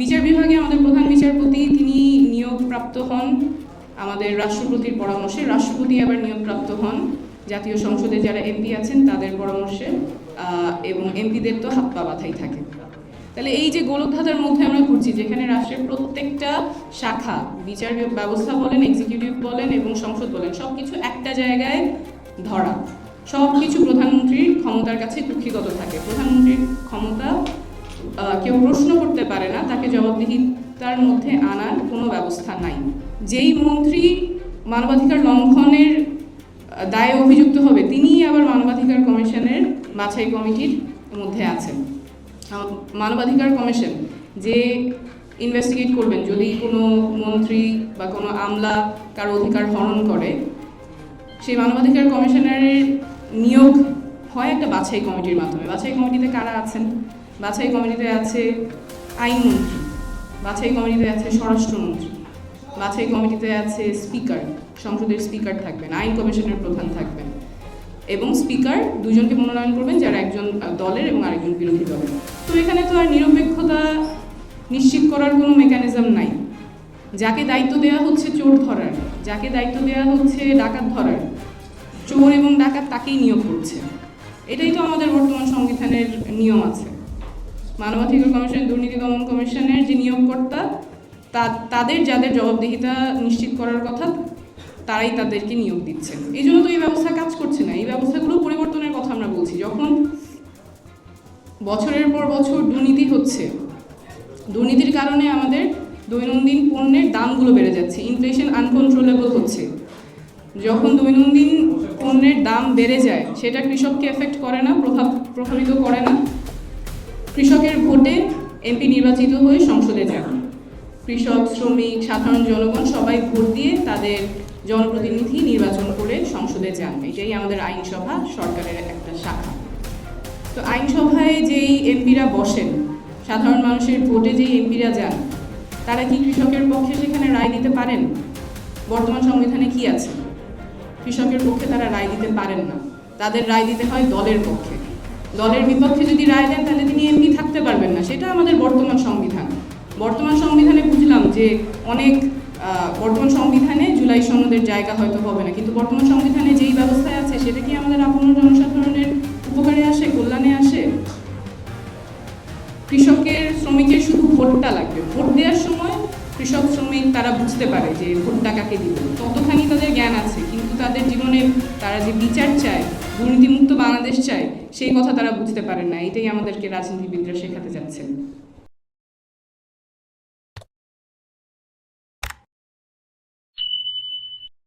বিচার বিভাগে আমাদের প্রধান বিচারপতি তিনি নিয়োগপ্রাপ্ত হন আমাদের রাষ্ট্রপতির পরামর্শে। রাষ্ট্রপতি আবার নিয়োগপ্রাপ্ত হন। জাতীয় সংসদে যারা এমপি আছেন, তাদের পরামর্শে এবং এমপিদের তো হাত পা বাঁধাই থাকে। তাহলে এই যে গোলকধাঁধার মধ্যে আমরা ঘুরছি, যেখানে রাষ্ট্রের প্রত্যেকটা শাখা, বিচার ব্যবস্থা বলেন এক্সিকিউটিভ বলেন এবং সংসদ বলেন সব কিছু একটা জায়গায় ধরা। সব কিছু প্রধানমন্ত্রীর ক্ষমতার কাছে কুক্ষিগত থাকে। প্রধানমন্ত্রীর ক্ষমতা কেউ প্রশ্ন করতে পারে না, তাকে জবাবদিহিতার মধ্যে আনার কোনো ব্যবস্থা নাই। যেই মন্ত্রী মানবাধিকার লঙ্ঘনের দায়ে অভিযুক্ত হবে, তিনিই আবার মানবাধিকার কমিশনের বাছাই কমিটির মধ্যে আছেন। মানবাধিকার কমিশন যে ইনভেস্টিগেট করবেন, যদি কোনো মন্ত্রী বা কোনো আমলা কারও অধিকার হরণ করে, সেই মানবাধিকার কমিশনারের নিয়োগ হয় একটা বাছাই কমিটির মাধ্যমে। বাছাই কমিটিতে কারা আছেন? বাছাই কমিটিতে আছে আইনমন্ত্রী, বাছাই কমিটিতে আছে স্বরাষ্ট্রমন্ত্রী, বাছাই কমিটিতে আছে স্পিকার, সংসদের স্পিকার থাকবেন, আইন কমিশনের প্রধান থাকবেন। এবং স্পিকার দুজনকে মনোনয়ন করবেন, যারা একজন দলের এবং আরেকজন বিরোধী দলের। তো এখানে তো আর নিরপেক্ষতা নিশ্চিত করার কোনো মেকানিজম নাই। যাকে দায়িত্ব দেওয়া হচ্ছে চোর ধরার, যাকে দায়িত্ব দেওয়া হচ্ছে ডাকাত ধরার, চোর এবং ডাকাত তাকেই নিয়োগ করছে। এটাই তো আমাদের বর্তমান সংবিধানের নিয়ম আছে। মানবাধিকার কমিশন, দুর্নীতি দমন কমিশনের যে নিয়োগকর্তা, তা- তাদের যাদের জবাবদিহিতা নিশ্চিত করার কথা, তারাই তাদেরকে নিয়োগ দিচ্ছেন। এই জন্য তো এই ব্যবস্থা কাজ করছে না। এই ব্যবস্থাগুলো পরিবর্তনের কথা আমরা বলছি। যখন বছরের পর বছর দুর্নীতি হচ্ছে, দুর্নীতির কারণে আমাদের দৈনন্দিন পণ্যের দামগুলো বেড়ে যাচ্ছে ইনফ্লেশন আনকন্ট্রোলেবল হচ্ছে। যখন দৈনন্দিন পণ্যের দাম বেড়ে যায়, সেটা কৃষককে এফেক্ট করে না, প্রভাব প্রভাবিত করে না। কৃষকের ভোটে এমপি নির্বাচিত হয়ে সংসদে যান। কৃষক, শ্রমিক, সাধারণ জনগণ সবাই ভোট দিয়ে তাদের জনপ্রতিনিধি নির্বাচন করে সংসদে যান। এটাই আমাদের আইনসভা, সরকারের একটা শাখা। তো আইনসভায় যেই এমপিরা বসেন, সাধারণ মানুষের ভোটে যেই এমপিরা যান, তারা কি কৃষকের পক্ষে সেখানে রায় দিতে পারেন? বর্তমান সংবিধানে কি আছে? কৃষকের পক্ষে তারা রায় দিতে পারেন না। তাদের রায় দিতে হয় দলের পক্ষে। দলের বিপক্ষে যদি রায় দেন, তাহলে তিনি এমপি থাকতে পারবেন না। সেটা আমাদের বর্তমান সংবিধান। বর্তমান সংবিধানে বুঝলাম যে অনেক বর্তমান সংবিধানে জুলাই সনদের জায়গা হয়তো হবে না। কিন্তু বর্তমান সংবিধানে যেই ব্যবস্থায় আছে, সেটা কি আমাদের আপন জনসাধারণের উপকারে আসে, কল্যাণে আসে? কৃষকের, শ্রমিকের শুধু ভোটটা লাগবে। ভোট দেওয়ার সময় কৃষক, শ্রমিক, তারা বুঝতে পারে যে ভোটটা কাকে দিব। ততখানি তাদের জ্ঞান আছে, কিন্তু তাদের জীবনে তারা যে বিচার চায় দুর্নীতিমুক্ত বাংলাদেশ চায় সেই কথা তারা বুঝতে পারেন না। এটাই আমাদেরকে রাজনীতিবিদরা শেখাতে যাচ্ছেন।